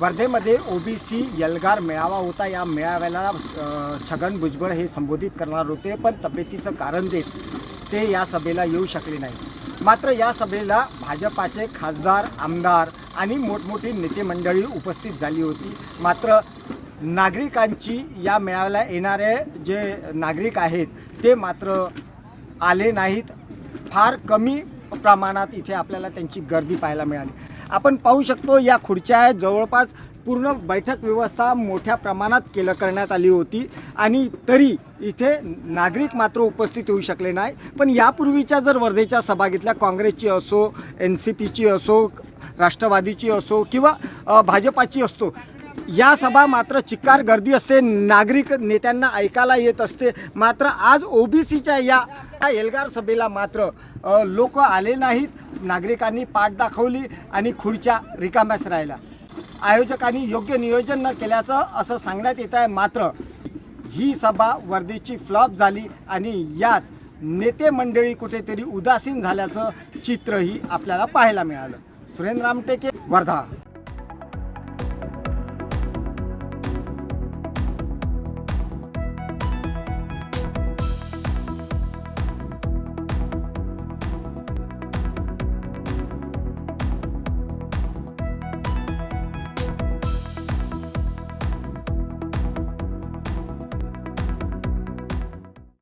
वर्धेमध्ये OBC यलगार मेळावा होता. या मेळाव्याला छगन भुजबळ हे संबोधित करणार होते पण तब्येतीचं कारण देत ते या सभेला येऊ शकले नाही मात्र या सभेला भाजपाचे खासदार आमदार आणि मोठमोठी नेते मंडळी उपस्थित झाली होती. मात्र नागरिकांची या मेळाव्याला येणारे जे नागरिक आहेत ते मात्र आले नाहीत. फार कमी प्रमाणात इथे आपल्याला त्यांची गर्दी पाहायला मिळाली. आपण पाहू शकतो या खुर्च्या जवळपास पूर्ण बैठक व्यवस्था मोठ्या प्रमाणात केलं करण्यात आली होती आणि तरी इथे नागरिक मात्र उपस्थित होऊ शकले नाही. पण यापूर्वीच्या जर वर्धेच्या सभा घेतल्या काँग्रेसची असो एन सी पीची असो राष्ट्रवादीची असो किंवा भाजपाची असतो या सभा मात्र चिक्कार गर्दी असते. नागरिक नेत्यांना ऐकायला येत असते. मात्र आज ओबीसीच्या या या एल्गार सभेला मात्र लोक आले नाहीत. नागरिकांनी पाठ दाखवली आणि खुर्च्या रिकाम्याच राहिल्या. आयोजकांनी योग्य नियोजन न केल्याचं असं सांगण्यात येत आहे. मात्र ही सभा वर्धेची फ्लॉप झाली आणि यात नेते मंडळी कुठेतरी उदासीन झाल्याचं चित्रही आपल्याला पाहायला मिळालं. सुरेंद्र रामटेके वर्धा.